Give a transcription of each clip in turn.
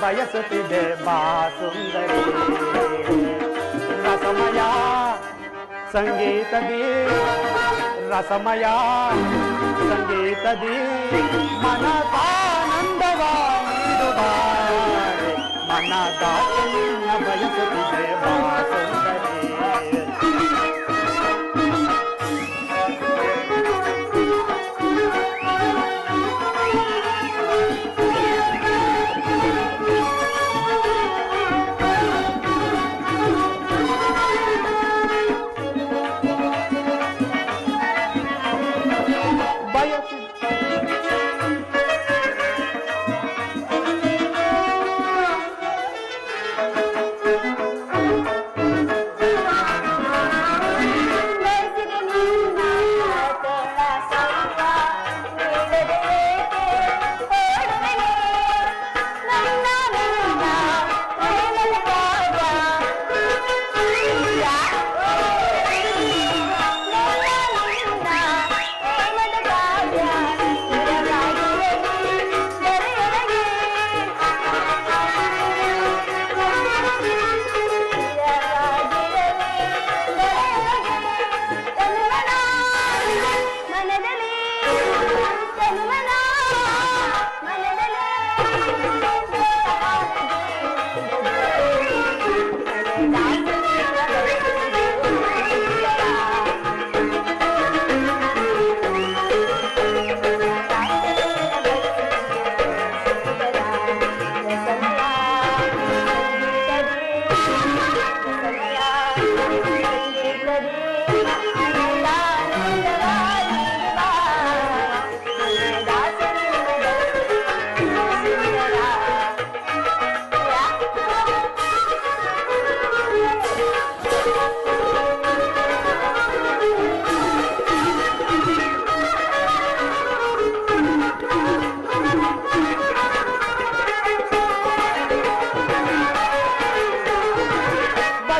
ಬಯಸುತ್ತಿದೆ ಬಾ ಸುಂದರಿ ರಸಮಯ ಸಂಗೀತದಿ ರಸಮಯ ಸಂಗೀತದಿ ಮನದಾನಂದವ ನೀಡುವ ಮನದಾಚೆಯನ್ನ ಬಯಸುತ್ತಿದೆ ಬಾ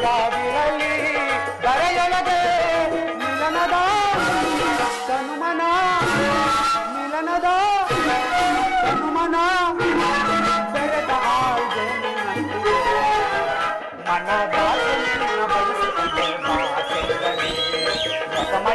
ಚಿರವಾಗಿರಲಿ ದರೆಯೊಳಗೆ ಮಿಲನದ ತನುಮನ ಮಿಲನದ ತನುಮನ ಬೆರೆತ ನಿನ್ನಂತಿದೆ. ಮನದ ಬಯಸುತ್ತಿದೆ ರಸಮಯ